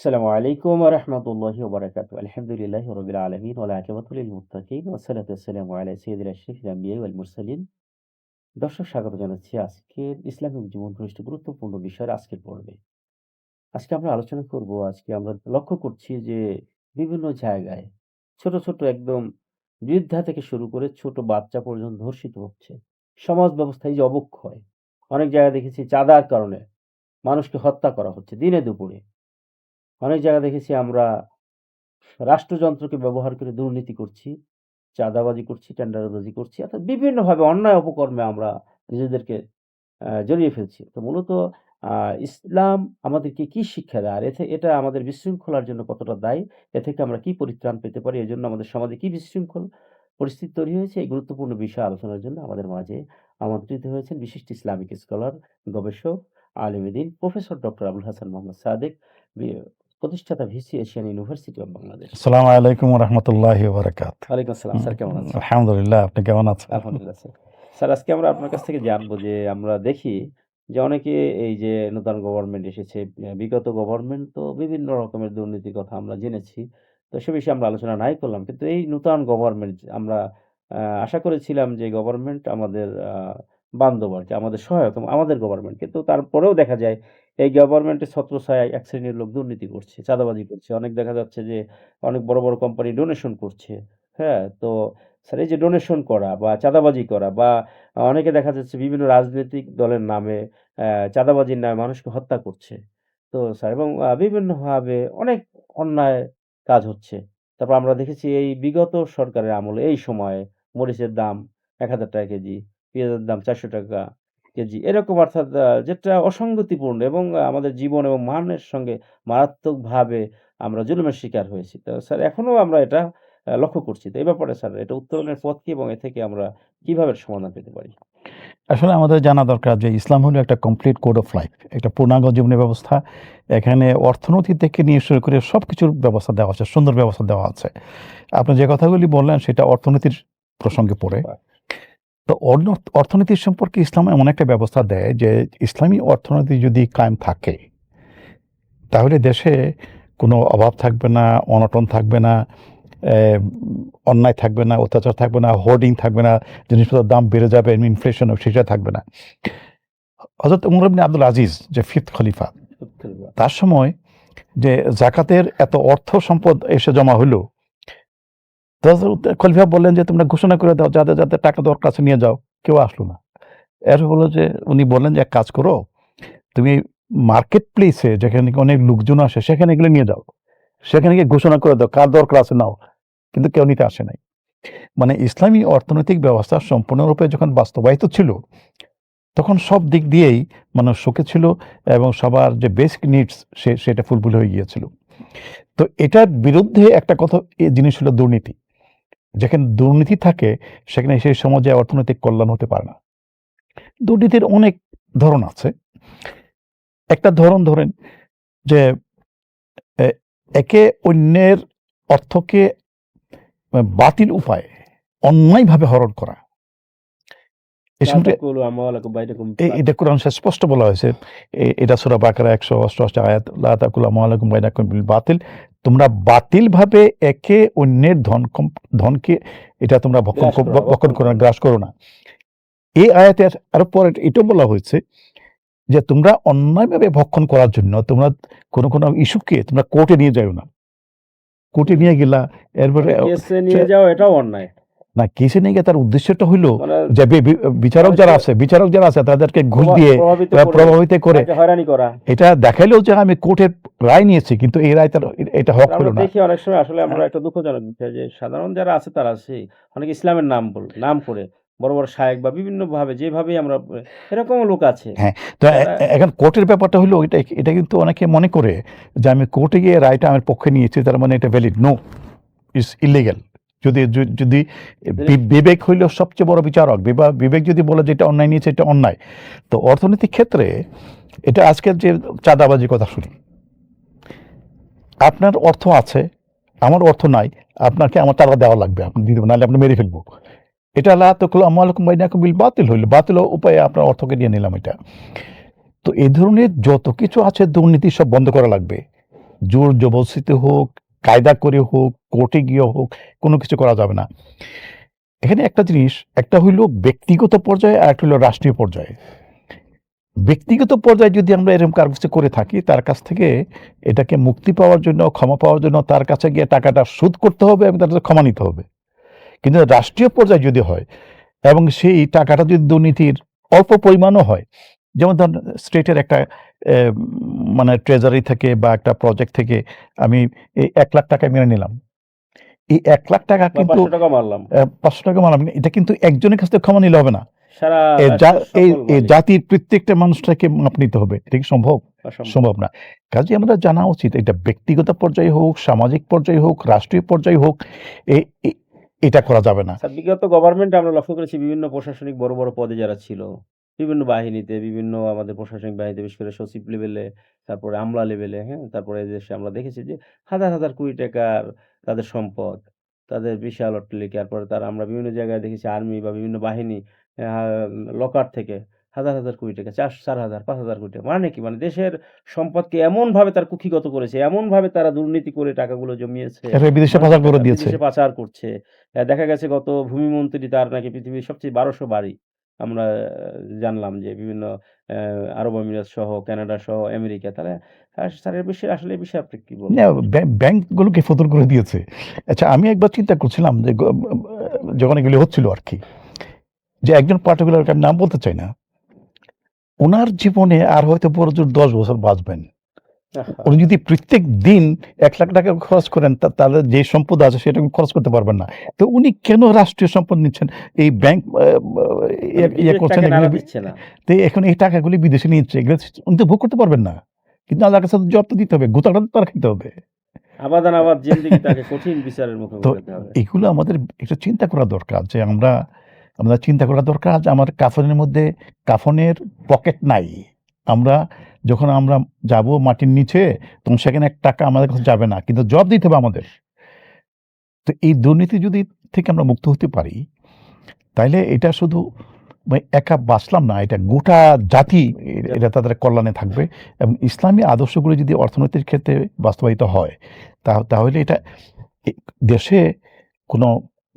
আসসালামু আলাইকুম রহমতুল্লাহ বরকাত আলহামদুলিল্লাহ রবিল আলমিন আলাকাবাতুল মুতাকিম ওসালাত আসসালামু আলাই সৈয়দ আশিফ রাম্বিয়া আল মুরসালিন। দর্শক, স্বাগত জানাচ্ছি আজকের ইসলামিক জীবন ঘনিষ্ঠ গুরুত্বপূর্ণ বিষয়ের আজকের পর্বে। আজকে আমরা আলোচনা করব, আজকে আমরা লক্ষ্য করছি যে বিভিন্ন জায়গায় ছোট ছোট একদম বৃদ্ধা থেকে শুরু করে ছোট বাচ্চা পর্যন্ত ধর্ষিত হচ্ছে। সমাজ ব্যবস্থায় যে অবক্ষয়, অনেক জায়গায় দেখেছি চাঁদার কারণে মানুষকে হত্যা করা হচ্ছে দিনে দুপুরে। অনেক জায়গা দেখেছি আমরা রাষ্ট্রযন্ত্রকে ব্যবহার করে দুর্নীতি করছি, চাঁদাবাজি করছি, টেন্ডারবাজি করছি। অর্থাৎ বিভিন্নভাবে অন্যায় অপকর্মে আমরা নিজেদেরকে জড়িয়ে ফেলছি। তো মূলত ইসলাম আমাদেরকে কি শিক্ষা দেয়? আর এতে এটা আমাদের বিশৃঙ্খলার জন্য কতটা দায়ী? এ থেকে আমরা কি পরিত্রাণ পেতে পারি? এজন্য আমাদের সমাজে কি বিশৃঙ্খল পরিস্থিতি তৈরি হয়েছে? এই গুরুত্বপূর্ণ বিষয় আলোচনার জন্য আমাদের মাঝে আমন্ত্রিত হয়েছেন বিশিষ্ট ইসলামিক স্কলার, গবেষক, আলেম দ্বীন প্রফেসর ডক্টর আবুল হাসান মোহাম্মদ সাদেক, প্রতিষ্ঠাতা VC Asian University of Bangladesh. আসসালামু আলাইকুম রহমতুল্লাহি বারাকাত ওয়ালাইকুম আসসালাম। স্যার কেমন আছেন? আলহামদুলিল্লাহ আপনি কেমন আছেন আলহামদুলিল্লাহ স্যার। স্যার আজকে আমরা আপনার কাছ থেকে জানব যে আমরা দেখি যে অনেকে এই যে নতুন গভর্নমেন্ট এসেছে, বিগত গভর্নমেন্ট তো বিভিন্ন রকমের দুর্নীতির কথা আমরা জেনেছি। তো সে বিষয়ে আমরা আলোচনা নাই করলাম। কিন্তু এই নূতন গভর্নমেন্ট আমরা আশা করেছিলাম যে গভর্নমেন্ট আমাদের বান্ধব আরকি, আমাদের সহায়ক আমাদের গভর্নমেন্ট। কিন্তু তারপরেও দেখা যায় এই গভর্নমেন্টের ছত্রছায়ায় এক শ্রেণির লোক দুর্নীতি করছে, চাঁদাবাজি করছে। অনেক দেখা যাচ্ছে যে অনেক বড়, বড় কোম্পানি ডোনেশন করছে। হ্যাঁ? তো স্যার এই যে ডোনেশন করা বা চাঁদাবাজি করা বা অনেকে দেখা যাচ্ছে বিভিন্ন রাজনৈতিক দলের নামে চাঁদাবাজির নামে মানুষকে হত্যা করছে। তো স্যার এবং বিভিন্নভাবে অনেক অন্যায় কাজ হচ্ছে। তারপর আমরা দেখেছি এই বিগত সরকারের আমলে এই সময়ে মরিচের দাম ৳১,০০০ কেজি, পেঁয়াজের দাম ৳৪০০ কেজি। এরকম অর্থাৎ যেটা অসঙ্গতিপূর্ণ এবং আমাদের জীবন এবং মানের সঙ্গে মারাত্মকভাবে আমরা জুলুমের শিকার হয়েছি। তো স্যার এখনও আমরা এটা লক্ষ্য করছি। তো এই ব্যাপারে স্যার এটা উত্তরণের পথ কি এবং এ থেকে আমরা কীভাবে সমাধান পেতে পারি? আসলে আমাদের জানা দরকার যে ইসলাম হলো একটা কমপ্লিট কোড অফ লাইফ। একটা পূর্ণাঙ্গ জীবনের ব্যবস্থা। এখানে অর্থনীতি থেকে নিয়ে শুরু করে সব কিছুর ব্যবস্থা দেওয়া আছে, সুন্দর ব্যবস্থা দেওয়া আছে। আপনি যে কথাগুলি বললেন সেটা অর্থনীতির প্রসঙ্গে পড়ে। তো অর্ন অর্থনীতির সম্পর্কে ইসলাম এমন একটা ব্যবস্থা দেয় যে ইসলামী অর্থনীতি যদি কায়েম থাকে তাহলে দেশে কোনো অভাব থাকবে না, অনটন থাকবে না, অন্যায় থাকবে না, অত্যাচার থাকবে না, হোর্ডিং থাকবে না, জিনিসপত্রের দাম বেড়ে যাবে, ইনফ্লেশন সেটা থাকবে না। হযরত উমর ইবনে আব্দুল আজিজ যে ফিফথ খলিফা তার সময় যে জাকাতের এত অর্থ সম্পদ এসে জমা হযরত খলিফা বললেন যে তোমরা ঘোষণা করে দাও যাদের, যাদের টাকা দরকার আছে নিয়ে যাও। কেউ আসলো না। এরপর হলো যে উনি বললেন যে এক কাজ করো, তুমি মার্কেট প্লেসে যেখানে অনেক লোকজন আসে সেখানে এগুলো নিয়ে যাও। সেখানে গিয়ে ঘোষণা করে দাও কার দরকার আছে নাও। কিন্তু কেউ নিতে আসে নাই। মানে ইসলামী অর্থনৈতিক ব্যবস্থা সম্পূর্ণরূপে যখন বাস্তবায়িত ছিল তখন সব দিক দিয়েই মানুষ সুখে ছিল এবং সবার যে বেসিক নিডস সে সেটা ফুলফুল হয়ে গিয়েছিল। তো এটার বিরুদ্ধে একটা কথা জিনিস হলো দুর্নীতি। যেখানে দুর্নীতি থাকে, সেখানে সেই সমাজে অর্থনৈতিক কল্যাণ হতে পারে না। দুর্নীতির অনেক ধরন আছে। একটা ধরন ধরেন যে একে অন্যের অর্থকে বাতিল উপায়ে অন্যায়ভাবে হরণ করা। এ লা সম্পর্কে তাকুলু আমওয়ালাকুম বাইনাকুম এ এটা কোরআন স্পষ্ট বলা হয়েছে। এ এটা সূরা বাকারা ১৮৮ আয়াত লা তাকুলু বাইনাকুম বিল বাতিল। তোমরা বাতিলভাবে একে অন্যের ধন ধনকে এটা তোমরা ভক্ষণ গ্রাস ক করো না, ভক্ষণ ভক্ষণ করো না, গ্রাস করো না। এই আয়াতের আরও পরে এটাও বলা হয়েছে যে তোমরা অন্যায়ভাবে ভক্ষণ করার জন্য তোমরা কোন, কোন ইস্যুকে তোমরা কোর্টে নিয়ে যাইও না। কোর্টে নিয়ে গেলা এরপরে নিয়ে যাওয়া এটাও অন্যায়। না কেসে নিয়ে গিয়ে তার উদ্দেশ্যটা হইল যে বিচারক যারা আছে বিচারক যারা আছে তাদেরকে ঘুষ দিয়ে প্রভাবিত করে। এটা দেখাইলেও যে আমি কোর্টের রায় নিয়েছি কিন্তু এই রায় তার এটা হক হলো না। দেখি অনেক সময় আসলে আমরা একটা দুঃখজনক বিষয় যে সাধারণ যারা আছে তারা আছে অনেক ইসলামের নাম বল নাম করে বড়, বড় শায়েখ বা বিভিন্নভাবে যেভাবেই আমরা এরকমও লোক আছে। হ্যাঁ, তো এখন কোর্টের ব্যাপারটা হলো এটা এটা কিন্তু অনেকে মনে করে যে আমি কোর্টে গিয়ে রায়টা আমার পক্ষে নিয়েছি তার মানে এটা ভ্যালিড। No, it's illegal. যদি যদি বিবেক হইল সবচেয়ে বড় বিচারক। বিবেক যদি বলে যে এটা অন্যায় নিয়েছে এটা অন্যায়। তো অর্থনৈতিক ক্ষেত্রে এটা আজকের যে চাঁদাবাজির কথা শুনি। আপনার অর্থ আছে, আমার অর্থ নাই। আপনাকে আমার টাকা দেওয়া লাগবে। আপনি দিতে নাহলে আপনি মেরে ফেলব। এটা লা তো তাকুলু আমওয়ালাকুম বাইনাকুম বিল বাতিল হইল। বাতিল উপায়ে আপনার অর্থকে নিয়ে নিলাম এটা। তো এই ধরনের যত কিছু আছে দুর্নীতি সব বন্ধ করা লাগবে। জোর জবরদস্তিতে হোক, কায়দা করে হোক, কোর্টে গিয়ে হোক, কোনো কিছু করা যাবে না। এখানে একটা জিনিস, একটা হইল ব্যক্তিগত পর্যায়ে, আর একটা হইল রাষ্ট্রীয় পর্যায়ে। ব্যক্তিগত পর্যায়ে যদি আমরা এরকম কারও কিছু করে থাকি, তার কাছ থেকে এটাকে মুক্তি পাওয়ার জন্য, ক্ষমা পাওয়ার জন্য তার কাছে গিয়ে টাকাটা শোধ করতে হবে এবং তার ক্ষমা নিতে হবে। কিন্তু রাষ্ট্রীয় পর্যায়ে যদি হয় এবং সেই টাকাটা যদি দুর্নীতির অল্প পরিমাণও হয়, যেমন ধরেন স্টেটের একটা মানে ট্রেজারি থেকে বা একটা প্রজেক্ট থেকে আমি এই ৳১,০০,০০০ মেনে নিলাম। এই ৳১,০০,০০০ বা কিন্তু ৳৫০০ মারলাম। অ্যা ৳৫০০ মানলাম। এটা কিন্তু একজনের কাছ থেকে ক্ষমা নিলে হবে না। এই। জাতির প্রত্যেকটা মানুষটাকে মাপ নিতে হবে। এটা কি সম্ভব? সম্ভব না। কাজেই আমাদের জানা উচিত এটা ব্যক্তিগত পর্যায়ে হোক, সামাজিক পর্যায়ে হোক, রাষ্ট্রীয় পর্যায়ে হোক, এটা করা যাবে না। বিগত গভর্নমেন্টে আমরা লক্ষ্য করেছি বিভিন্ন প্রশাসনিক বড়, বড় পদে যারা ছিল, বিভিন্ন বাহিনীতে, বিভিন্ন আমাদের প্রশাসনিক বাহিনীতে বিশেষ করে সচিব লেভেলে, তারপরে আমলা লেভেলে, হ্যাঁ? তারপরে দেশে আমরা দেখেছি যে হাজার, হাজার কোটি টাকার তাদের সম্পদ, তাদের বিশাল অট্টালিকা, তারপরে তারা আমরা বিভিন্ন জায়গায় দেখেছি আর্মি বা বিভিন্ন বাহিনী লকার থেকে হাজার, হাজার কোটি টাকা, ৪ ৪,০০০, ৫,০০০ কোটি টাকা। মানে কি? মানে দেশের সম্পদকে এমনভাবে তারা কুক্ষিগত করেছে, এমনভাবে তারা দুর্নীতি করে টাকাগুলো জমিয়েছে, বিদেশে পাচার করে দিয়েছে। বিদেশে পাচার করছে। দেখা গেছে গত ভূমিমন্ত্রী তার নাকি পৃথিবীর সবচেয়ে বারোশো বাড়ি। আমরা জানলাম যে বিভিন্ন আরব আমিরাত সহ, কানাডা সহ, আমেরিকা তারা আ স্যার এ বিষয়ে আসলে এই বিষয়ে আপনি কি বলবেন? ব্যাংক ব্যাংকগুলোকে ফতুর করে দিয়েছে। আচ্ছা আমি একবার চিন্তা করছিলাম যে যখন এগুলি হচ্ছিল আরকি। যে একজন পার্টিকুলার নাম বলতে চাই না। উনার জীবনে আর হয়তো বড়জোর ১০ বছর বাঁচবেন। উনি যদি প্রত্যেক দিন ৳১,০০,০০০ খরচ করেন তাহলে যে সম্পদ আছে সেটা খরচ করতে পারবেন না। তো উনি কেন রাষ্ট্রীয় সম্পদ নিচ্ছেন? এই ব্যাংক ইয়ে করছেন। তো এখন এই টাকাগুলি বিদেশে নিচ্ছে। এগুলো উনি তো ভোগ করতে পারবেন না। কিন্তু আল্লাহর কাছে তো জবাব তো দিতে হবে। গোতাটা তো তার খাইতে হবে। আবাদান আবাদ জিন্দেগি তাকে কঠিন বিচারের মুখে হবে। এগুলো আমাদের একটু চিন্তা করা দরকার যে আমরা চিন্তা করা দরকার যে আমার কাফনের মধ্যে কাফনের পকেট নাই। আমরা যখন আমরা যাব মাটির নিচে তখন সেখানে এক টাকা আমাদের কাছে যাবে না। কিন্তু জব দিতে হবে আমাদের। তো এই দুর্নীতি যদি থেকে আমরা মুক্ত হতে পারি, তাইলে এটা শুধু মানে একা বাঁচলাম না, এটা গোটা জাতি এটা তাদের কল্যাণে থাকবে এবং ইসলামী আদর্শগুলো যদি অর্থনৈতিক ক্ষেত্রে বাস্তবায়িত হয়, তা তাহলে এটা দেশে কোনো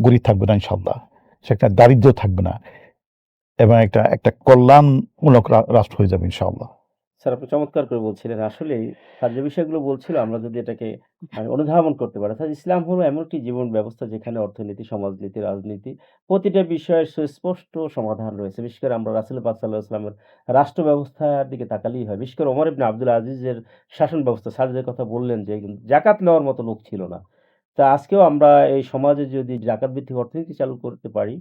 গরিব থাকবে না ইনশাআল্লাহ। সে একটা দারিদ্র্য থাকবে না এবং একটা একটা কল্যাণমূলক রাষ্ট্র হয়ে যাবে ইনশাআল্লাহ। স্যার আপনি চমৎকার করে বলছিলেন। আসলে স্যার যে বিষয়গুলো বলছিল আমরা যদি এটাকে অনুধাবন করতে পারি। অর্থাৎ ইসলাম হলো এমন একটি জীবন ব্যবস্থা যেখানে অর্থনীতি, সমাজনীতি, রাজনীতি প্রতিটা বিষয়ের সুস্পষ্ট সমাধান রয়েছে। বিশেষ করে আমরা রাসূল পাক সাল্লাল্লাহু আলাইহি ওয়াসাল্লামের রাষ্ট্র ব্যবস্থার দিকে তাকালেই হয়। বিশেষ করে ওমর ইবনে আব্দুল আজিজের শাসন ব্যবস্থা স্যার যে কথা বললেন যে জাকাত নেওয়ার মতো লোক ছিল না। তা আজকেও আমরা এই সমাজে যদি জাকাত ভিত্তিক অর্থনীতি চালু করতে পারি,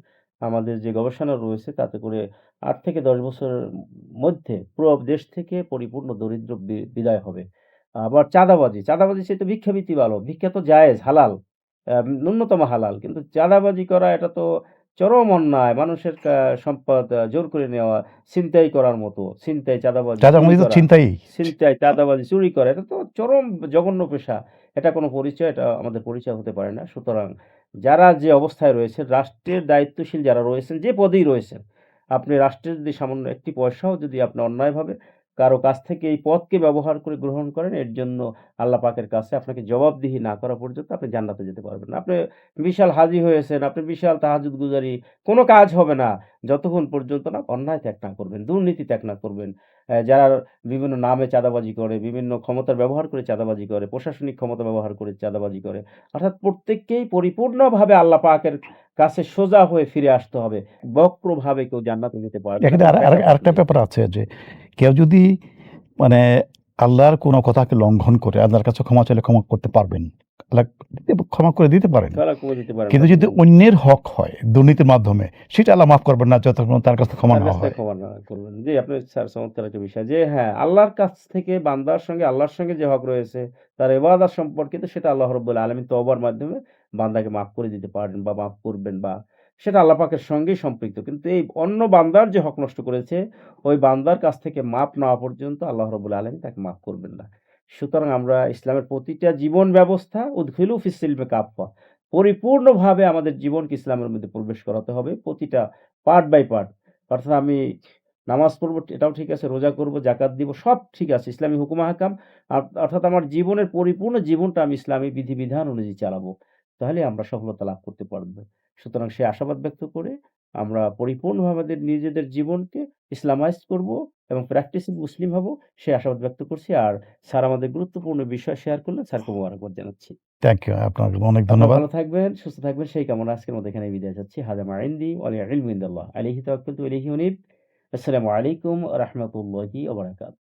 আমাদের যে গবেষণা রয়েছে তাতে করে আট থেকে ১০ বছরের মধ্যে পুরো দেশ থেকে পরিপূর্ণ দরিদ্র বিদায় হবে। আবার চাঁদাবাজি, চাঁদাবাজির চাইতে ভিক্ষাবৃত্তি ভালো। ভিক্ষা তো জায়েজ, হালাল। ন্যূনতম হালাল। কিন্তু চাঁদাবাজি করা এটা তো চরম অন্যায়। মানুষের সম্পদ জোর করে নেওয়া, ছিনতাই করার মতো। ছিনতাই, চাঁদাবাজি, চাঁদাবাজি ছিনতাই। ছিনতাই, চাঁদাবাজি, চুরি করা এটা তো চরম জঘন্য পেশা। এটা কোনো পরিচয়, এটা আমাদের পরিচয় হতে পারে না। সুতরাং যারা যে অবস্থায় রয়েছেন, রাষ্ট্রের দায়িত্বশীল যারা রয়েছেন, যে পদেই রয়েছেন, আপনি রাষ্ট্রের যদি সামান্য একটি পয়সাও যদি আপনি অন্যায়ভাবে কারও কাছ থেকে এই পথকে ব্যবহার করে গ্রহণ করেন, এর জন্য আল্লাহ পাকের কাছে আপনাকে জবাবদিহি না করা পর্যন্ত আপনি জান্নাতে যেতে পারবেন না। আপনি বিশাল হাজী হয়েছেন, আপনি বিশাল তাহাজ্জুদ গুজারি, কোনো কাজ হবে না। যতক্ষণ পর্যন্ত না অন্যায় ত্যাগ না করবেন, দুর্নীতি ত্যাগ না করবেন। যারা বিভিন্ন নামে চাঁদাবাজি করে, বিভিন্ন ক্ষমতার ব্যবহার করে চাঁদাবাজি করে, প্রশাসনিক ক্ষমতা ব্যবহার করে চাঁদাবাজি করে। অর্থাৎ প্রত্যেককেই পরিপূর্ণভাবে আল্লাহ পাকের কাছে সোজা হয়ে ফিরে আসতে হবে। বক্রভাবে কেউ জান্নাতে যেতে পারবে আরেকটা ব্যাপার আছে যে কেউ যদি মানে আল্লাহর কোনো কথাকে লঙ্ঘন করে আল্লাহর কাছে ক্ষমা চাইলে ক্ষমা করতে পারবেন। আল্লাহ ক্ষমা করে দিতে পারেন। কিন্তু যদি অন্যের হক হয় দুর্নীতির মাধ্যমে সেটা আল্লাহ মাফ করবেন না যতক্ষণ তার কাছে ক্ষমা না হয়। ক্ষমা করবেন। জি, আপনি স্যার চমৎকার একটা বিষয় যে হ্যাঁ, আল্লাহর কাছ থেকে বান্দার সঙ্গে আল্লাহর সঙ্গে যে হক রয়েছে, তার ইবাদত সম্পর্কিত সেটা আল্লাহ রাব্বুল আলামিন তওবার মাধ্যমে বান্দাকে মাফ করে দিতে পারেন বা মাফ করবেন বা সেটা আল্লাহ পাকের সঙ্গেই সম্পৃক্ত। কিন্তু এই অন্য বান্দার যে হক নষ্ট করেছে, ওই বান্দার কাছ থেকে মাপ নেওয়া পর্যন্ত আল্লাহ রাব্বুল আলামিন তাকে মাফ করবেন না। সুতরাং আমরা ইসলামের প্রতিটা জীবন ব্যবস্থা উদখিলু ফিস সিলমি কাফফা। পরিপূর্ণভাবে আমাদের জীবনকে ইসলামের মধ্যে প্রবেশ করাতে হবে। প্রতিটা পার্ট বাই পার্ট। অর্থাৎ আমি নামাজ পড়ব এটাও ঠিক আছে, রোজা করব, জাকাত দিব, সব ঠিক আছে। ইসলামী হুকুম আহকাম আর অর্থাৎ আমার জীবনের পরিপূর্ণ জীবনটা আমি ইসলামী বিধিবিধান অনুযায়ী চালাবো। তাহলে আমরা সফলতা লাভ করতে পারব। সুতরাং সে আশাবাদ ব্যক্ত করে আমরা পরিপূর্ণভাবে আমাদের নিজেদের জীবনকে ইসলামাইজড করব এবং প্র্যাকটিসিং মুসলিম হব, সে আশাবাদ ব্যক্ত করছি। আর স্যার আমাদের গুরুত্বপূর্ণ বিষয় শেয়ার করলেন, স্যারকে মোবারকবাদ জানাচ্ছি। Thank you. আপনাকে অনেক ধন্যবাদ। ভালো থাকবেন, সুস্থ থাকবেন সেই কামনা আজকের মধ্যে এখানে বিদায় চাচ্ছি। হাযা মা ইনদি ওয়াল ইলমু ইনদাল্লাহ। আলাইহি তাওয়াক্কালতু ওয়া ইলাইহি উনীব। আসসালামু আলাইকুম রাহমাতুল্লাহি ওয়া বারাকাতুহু।